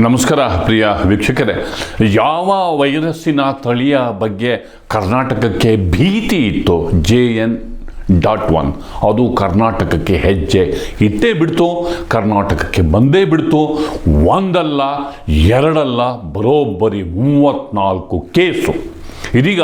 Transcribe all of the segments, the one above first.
ನಮಸ್ಕಾರ, ಪ್ರಿಯ ವೀಕ್ಷಕರೇ. ಯಾವ ವೈರಸ್ಸಿನ ತಳಿಯ ಬಗ್ಗೆ ಕರ್ನಾಟಕಕ್ಕೆ ಭೀತಿ ಇತ್ತು? J N dot one. ಅದು ಕರ್ನಾಟಕಕ್ಕೆ ಹೆಜ್ಜೆ ಇಟ್ಟೇ ಬಿಡ್ತು, ಕರ್ನಾಟಕಕ್ಕೆ ಬಂದೇ ಬಿಡ್ತು. ಒಂದಲ್ಲ, ಎರಡಲ್ಲ, ಬರೋಬ್ಬರಿ ಮೂವತ್ತ್ನಾಲ್ಕು ಕೇಸು. ಇದೀಗ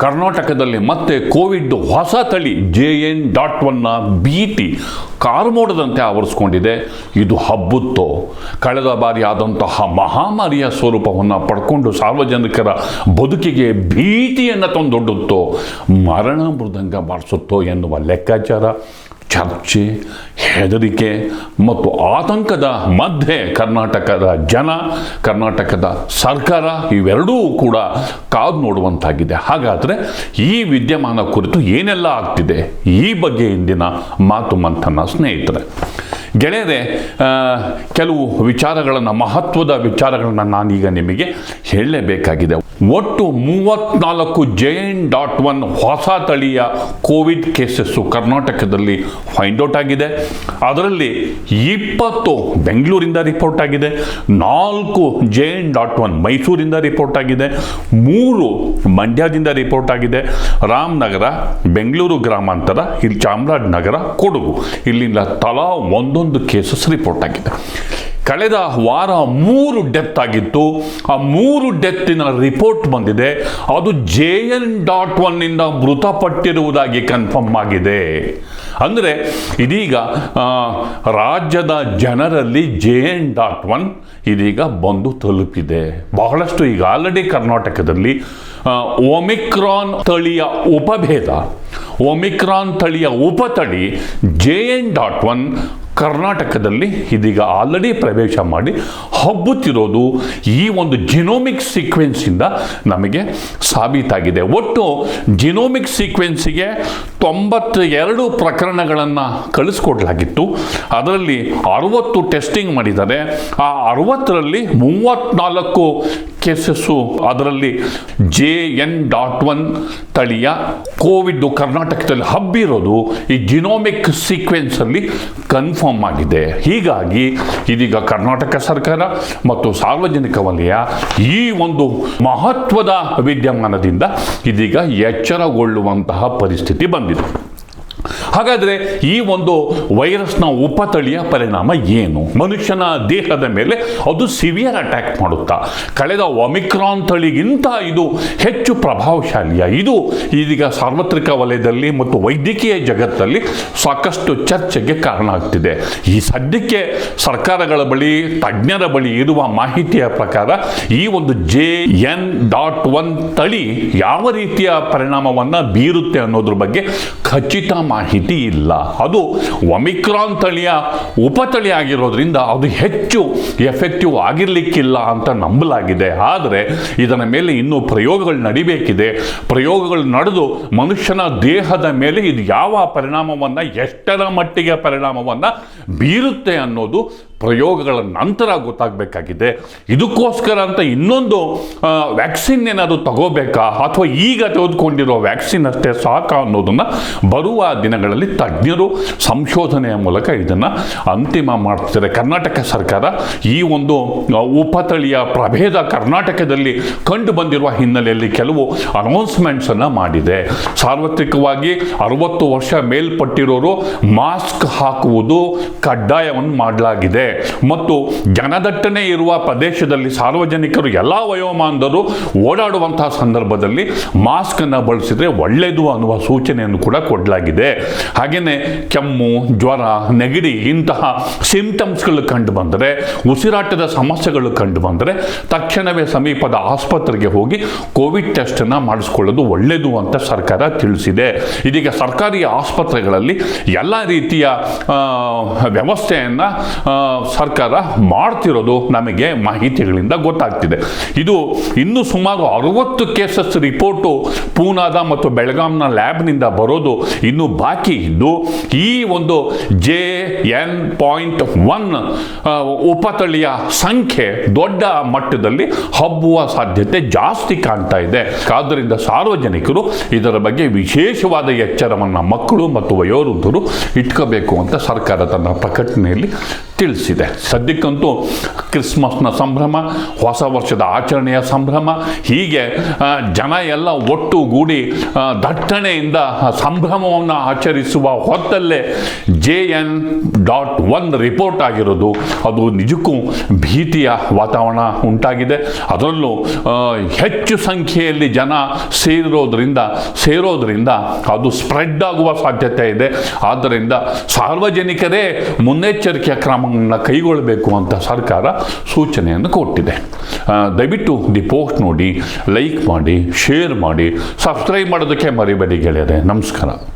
ಕರ್ನಾಟಕದಲ್ಲಿ ಮತ್ತೆ ಕೋವಿಡ್ ಹೊಸ ತಳಿ ಜೆ ಎನ್ ಡಾಟ್ ಒನ್ನ ಭೀತಿ ಕಾರ್ಮೋಡದಂತೆ ಆವರಿಸ್ಕೊಂಡಿದೆ. ಇದು ಹಬ್ಬುತ್ತೋ? ಕಳೆದ ಬಾರಿ ಆದಂತಹ ಮಹಾಮಾರಿಯ ಸ್ವರೂಪವನ್ನು ಪಡ್ಕೊಂಡು ಸಾರ್ವಜನಿಕರ ಬದುಕಿಗೆ ಭೀತಿಯನ್ನು ತಂದೊಡ್ಡುತ್ತೋ? ಮರಣ ಮೃದಂಗ ಬಾರಿಸುತ್ತೋ ಎನ್ನುವ ಲೆಕ್ಕಾಚಾರ. ಚರ್ಚೆ ಹೆದರಿಕೆ ಮತ್ತು ಆತಂಕದ ಮಧ್ಯೆ ಕರ್ನಾಟಕದ ಜನ, ಕರ್ನಾಟಕದ ಸರ್ಕಾರ ಇವೆರಡೂ ಕೂಡ ಕಾದು ನೋಡುವಂತಾಗಿದೆ. ಹಾಗಾದರೆ ಈ ವಿದ್ಯಮಾನ ಕುರಿತು ಏನೆಲ್ಲ ಆಗ್ತಿದೆ? ಈ ಬಗ್ಗೆ ಇಂದಿನ ಮಾತು ಮಂಥನ ಸ್ನೇಹಿತರೆ. ಗೆಳೆಯರೆ ಕೆಲವು ವಿಚಾರಗಳನ್ನು, ಮಹತ್ವದ ವಿಚಾರಗಳನ್ನು ನಾನೀಗ ನಿಮಗೆ ಹೇಳಲೇಬೇಕಾಗಿದೆ. ಒಟ್ಟು ಮೂವತ್ನಾಲ್ಕು ಜೆ ಎನ್ ಡಾಟ್ ಒನ್ ಹೊಸ ತಳಿಯ ಕೋವಿಡ್ ಕೇಸಸ್ಸು ಕರ್ನಾಟಕದಲ್ಲಿ ಫೈಂಡ್ ಔಟ್ ಆಗಿದೆ. ಅದರಲ್ಲಿ ಇಪ್ಪತ್ತು ಬೆಂಗಳೂರಿಂದ ರಿಪೋರ್ಟ್ ಆಗಿದೆ, ನಾಲ್ಕು ಜೆ ಎನ್ ಡಾಟ್ ಒನ್ ಮೈಸೂರಿಂದ ರಿಪೋರ್ಟ್ ಆಗಿದೆ, ಮೂರು ಮಂಡ್ಯದಿಂದ ರಿಪೋರ್ಟ್ ಆಗಿದೆ, ರಾಮನಗರ, ಬೆಂಗಳೂರು ಗ್ರಾಮಾಂತರ, ಇಲ್ಲಿ ಚಾಮರಾಜನಗರ, ಕೊಡಗು. ಇಲ್ಲಿಂದ ತಲಾ ಒಂದೊಂದು ಕೇಸಸ್ ರಿಪೋರ್ಟ್ ಆಗಿದೆ. ಕಳೆದ ವಾರ ಮೂರು ಡೆತ್ ಆಗಿತ್ತು. ಆ ಮೂರು ಡೆತ್ತಿನ ರಿಪೋರ್ಟ್ ಬಂದಿದೆ. ಅದು ಜೆ ಎನ್ ಡಾಟ್ ಒನ್ನಿಂದ ಮೃತಪಟ್ಟಿರುವುದಾಗಿ ಕನ್ಫರ್ಮ್ ಆಗಿದೆ. ಅಂದರೆ ಇದೀಗ ರಾಜ್ಯದ ಜನರಲ್ಲಿ ಜೆ ಎನ್ ಡಾಟ್ ಒನ್ ಇದೀಗ ಬಂದು ತಲುಪಿದೆ. ಬಹಳಷ್ಟು ಈಗ ಆಲ್ರೆಡಿ ಕರ್ನಾಟಕದಲ್ಲಿ ಒಮಿಕ್ರಾನ್ ತಳಿಯ ಉಪಭೇದ ಒಮಿಕ್ರಾನ್ ತಳಿಯ ಉಪತಳಿ ಜೆ ಎನ್ ಡಾಟ್ ಒನ್ ಕರ್ನಾಟಕದಲ್ಲಿ ಇದೀಗ ಆಲ್ರೆಡಿ ಪ್ರವೇಶ ಮಾಡಿ ಹಬ್ಬುತ್ತಿರೋದು ಈ ಒಂದು ಜಿನೋಮಿಕ್ ಸೀಕ್ವೆನ್ಸಿಂದ ನಮಗೆ ಸಾಬೀತಾಗಿದೆ. ಒಟ್ಟು ಜಿನೋಮಿಕ್ ಸೀಕ್ವೆನ್ಸಿಗೆ ತೊಂಬತ್ತ ಎರಡು ಪ್ರಕರಣಗಳನ್ನು ಕಳಿಸ್ಕೊಡ್ಲಾಗಿತ್ತು. ಅದರಲ್ಲಿ ಅರವತ್ತು ಟೆಸ್ಟಿಂಗ್ ಮಾಡಿದ್ದಾರೆ. ಆ ಅರವತ್ತರಲ್ಲಿ ಮೂವತ್ತ್ನಾಲ್ಕು ಕೇಸಸ್ಸು ಅದರಲ್ಲಿ ಜೆ ಎನ್ ಡಾಟ್ ಒನ್ ತಳಿಯ ಕೋವಿಡ್ ಕರ್ನಾಟಕದಲ್ಲಿ ಹಬ್ಬಿರೋದು ಈ ಜಿನೋಮಿಕ್ ಸೀಕ್ವೆನ್ಸಲ್ಲಿ ಕನ್ಫರ್ಮ್ ಆಗಿದೆ ಹೀಗಾಗಿ ಇದೀಗ ಕರ್ನಾಟಕ ಸರ್ಕಾರ ಮತ್ತು ಸಾರ್ವಜನಿಕ ವಲಯ ಈ ಒಂದು ಮಹತ್ವದ ವಿದ್ಯಮಾನದಿಂದ ಇದೀಗ ಎಚ್ಚರಗೊಳ್ಳುವಂತಹ ಪರಿಸ್ಥಿತಿ ಬಂದಿದೆ. দিলাম ಹಾಗಾದರೆ ಈ ಒಂದು ವೈರಸ್ನ ಉಪತಳಿಯ ಪರಿಣಾಮ ಏನು? ಮನುಷ್ಯನ ದೇಹದ ಮೇಲೆ ಅದು ಸಿವಿಯರ್ ಅಟ್ಯಾಕ್ ಮಾಡುತ್ತಾ? ಕಳೆದ ಒಮಿಕ್ರಾನ್ ತಳಿಗಿಂತ ಇದು ಹೆಚ್ಚು ಪ್ರಭಾವಶಾಲಿಯ. ಇದು ಇದೀಗ ಸಾರ್ವತ್ರಿಕ ವಲಯದಲ್ಲಿ ಮತ್ತು ವೈದ್ಯಕೀಯ ಜಗತ್ತಲ್ಲಿ ಸಾಕಷ್ಟು ಚರ್ಚೆಗೆ ಕಾರಣ ಆಗ್ತಿದೆ. ಈ ಸದ್ಯಕ್ಕೆ ಸರ್ಕಾರಗಳ ಬಳಿ, ತಜ್ಞರ ಬಳಿ ಇರುವ ಮಾಹಿತಿಯ ಪ್ರಕಾರ ಈ ಒಂದು ಜೆ ಎನ್ ಡಾಟ್ ಒನ್ ತಳಿ ಯಾವ ರೀತಿಯ ಪರಿಣಾಮವನ್ನು ಬೀರುತ್ತೆ ಅನ್ನೋದ್ರ ಬಗ್ಗೆ ಖಚಿತ ಮಾಹಿತಿ ಇಲ್ಲ. ಅದು ಒಮಿಕ್ರಾನ್ ತಳಿಯ ಉಪತಳಿ ಆಗಿರೋದ್ರಿಂದ ಅದು ಹೆಚ್ಚು ಎಫೆಕ್ಟಿವ್ ಆಗಿರ್ಲಿಕ್ಕಿಲ್ಲ ಅಂತ ನಂಬಲಾಗಿದೆ. ಆದರೆ ಇದರ ಮೇಲೆ ಇನ್ನೂ ಪ್ರಯೋಗಗಳು ನಡಿಬೇಕಿದೆ. ಪ್ರಯೋಗಗಳು ನಡೆದು ಮನುಷ್ಯನ ದೇಹದ ಮೇಲೆ ಇದು ಯಾವ ಪರಿಣಾಮವನ್ನು, ಎಷ್ಟರ ಮಟ್ಟಿಗೆ ಪರಿಣಾಮವನ್ನು ಬೀರುತ್ತೆ ಅನ್ನೋದು ಪ್ರಯೋಗಗಳ ನಂತರ ಗೊತ್ತಾಗಬೇಕಾಗಿದೆ. ಇದಕ್ಕೋಸ್ಕರ ಅಂತ ಇನ್ನೊಂದು ವ್ಯಾಕ್ಸಿನ್ ಏನಾದರೂ ತಗೋಬೇಕಾ? ಅಥವಾ ಈಗ ತೆಗೆದುಕೊಂಡಿರೋ ವ್ಯಾಕ್ಸಿನ್ ಅಷ್ಟೇ ಸಾಕ ಅನ್ನೋದನ್ನು ಬರುವ ದಿನಗಳಲ್ಲಿ ತಜ್ಞರು ಸಂಶೋಧನೆಯ ಮೂಲಕ ಇದನ್ನು ಅಂತಿಮ ಮಾಡ್ತಿದ್ದಾರೆ. ಕರ್ನಾಟಕ ಸರ್ಕಾರ ಈ ಒಂದು ಉಪತಳಿಯ ಪ್ರಭೇದ ಕರ್ನಾಟಕದಲ್ಲಿ ಕಂಡು ಬಂದಿರುವ ಹಿನ್ನೆಲೆಯಲ್ಲಿ ಕೆಲವು ಅನೌನ್ಸ್ಮೆಂಟ್ಸನ್ನು ಮಾಡಿದೆ. ಸಾರ್ವತ್ರಿಕವಾಗಿ ಅರವತ್ತು ವರ್ಷ ಮೇಲ್ಪಟ್ಟಿರೋರು ಮಾಸ್ಕ್ ಹಾಕುವುದು ಕಡ್ಡಾಯವನ್ನು ಮಾಡಲಾಗಿದೆ. ಮತ್ತು ಜನದಟ್ಟಣೆ ಇರುವ ಪ್ರದೇಶದಲ್ಲಿ ಸಾರ್ವಜನಿಕರು, ಎಲ್ಲ ವಯೋಮಾನದರು ಓಡಾಡುವಂತಹ ಸಂದರ್ಭದಲ್ಲಿ ಮಾಸ್ಕ್ ಅನ್ನು ಬಳಸಿದ್ರೆ ಒಳ್ಳೆಯದು ಅನ್ನುವ ಸೂಚನೆಯನ್ನು ಕೂಡ ಕೊಡಲಾಗಿದೆ. ಹಾಗೆಯೇ ಕೆಮ್ಮು, ಜ್ವರ, ನೆಗಡಿ ಇಂತಹ ಸಿಂಪ್ಟಮ್ಸ್ಗಳು ಕಂಡು ಬಂದರೆ, ಉಸಿರಾಟದ ಸಮಸ್ಯೆಗಳು ಕಂಡು ಬಂದರೆ ತಕ್ಷಣವೇ ಸಮೀಪದ ಆಸ್ಪತ್ರೆಗೆ ಹೋಗಿ ಕೋವಿಡ್ ಟೆಸ್ಟನ್ನು ಮಾಡಿಸ್ಕೊಳ್ಳೋದು ಒಳ್ಳೆಯದು ಅಂತ ಸರ್ಕಾರ ತಿಳಿಸಿದೆ. ಇದೀಗ ಸರ್ಕಾರಿ ಆಸ್ಪತ್ರೆಗಳಲ್ಲಿ ಎಲ್ಲ ರೀತಿಯ ವ್ಯವಸ್ಥೆಯನ್ನು ಸರ್ಕಾರ ಮಾಡ್ತಿರೋದು ನಮಗೆ ಮಾಹಿತಿಗಳಿಂದ ಗೊತ್ತಾಗ್ತಿದೆ. ಇದು ಇನ್ನು ಸುಮಾರು ಅರವತ್ತು ಕೇಸಸ್ ರಿಪೋರ್ಟು ಪೂನಾದ ಮತ್ತು ಬೆಳಗಾಂನ ಲ್ಯಾಬ್ನಿಂದ ಬರೋದು ಇನ್ನು ಬಾಕಿ ಇದ್ದು, ಈ ಒಂದು ಜೆ ಎನ್ ಪಾಯಿಂಟ್ ಒನ್ ಉಪತಳಿಯ ಸಂಖ್ಯೆ ದೊಡ್ಡ ಮಟ್ಟದಲ್ಲಿ ಹಬ್ಬುವ ಸಾಧ್ಯತೆ ಜಾಸ್ತಿ ಕಾಣ್ತಾ ಇದೆ. ಆದ್ದರಿಂದ ಸಾರ್ವಜನಿಕರು ಇದರ ಬಗ್ಗೆ ವಿಶೇಷವಾದ ಎಚ್ಚರವನ್ನು ಮಕ್ಕಳು ಮತ್ತು ವಯೋವೃದ್ಧರು ಇಟ್ಕೋಬೇಕು ಅಂತ ಸರ್ಕಾರ ತನ್ನ ಪ್ರಕಟಣೆಯಲ್ಲಿ ತಿಳಿಸಿದೆ. ತಿಳಿಸಿದೆ ಸದ್ಯಕ್ಕಂತೂ ಕ್ರಿಸ್ಮಸ್ನ ಸಂಭ್ರಮ, ಹೊಸ ವರ್ಷದ ಆಚರಣೆಯ ಸಂಭ್ರಮ, ಹೀಗೆ ಜನ ಎಲ್ಲ ಒಟ್ಟುಗೂಡಿ ದಟ್ಟಣೆಯಿಂದ ಸಂಭ್ರಮವನ್ನು ಆಚರಿಸುವ ಹೊತ್ತಲ್ಲೇ J N dot one report ಆಗಿರೋದು. ಅದು ನಿಜಕ್ಕೂ ಭೀತಿಯ ವಾತಾವರಣ ಉಂಟಾಗಿದೆ. ಅದರಲ್ಲೂ ಹೆಚ್ಚು ಸಂಖ್ಯೆಯಲ್ಲಿ ಜನ ಸೇರಿರೋದ್ರಿಂದ ಸೇರೋದ್ರಿಂದ ಅದು ಸ್ಪ್ರೆಡ್ ಆಗುವ ಸಾಧ್ಯತೆ ಇದೆ. ಆದ್ದರಿಂದ ಸಾರ್ವಜನಿಕರೇ ಮುನ್ನೆಚ್ಚರಿಕೆಯ ಕ್ರಮಗಳನ್ನು ಕೈಗೊಳ್ಳಬೇಕು ಅಂತ ಸರ್ಕಾರ ಸೂಚನೆಯನ್ನು ಕೊಟ್ಟಿದೆ. ದಯವಿಟ್ಟು ದಿ ಪೋಸ್ಟ್ ನೋಡಿ, ಲೈಕ್ ಮಾಡಿ, ಶೇರ್ ಮಾಡಿ, ಸಬ್ಸ್ಕ್ರೈಬ್ ಮಾಡೋದಕ್ಕೆ ಮರಿಬೇಡಿ ಗೆಳೆಯರೆ. ನಮಸ್ಕಾರ.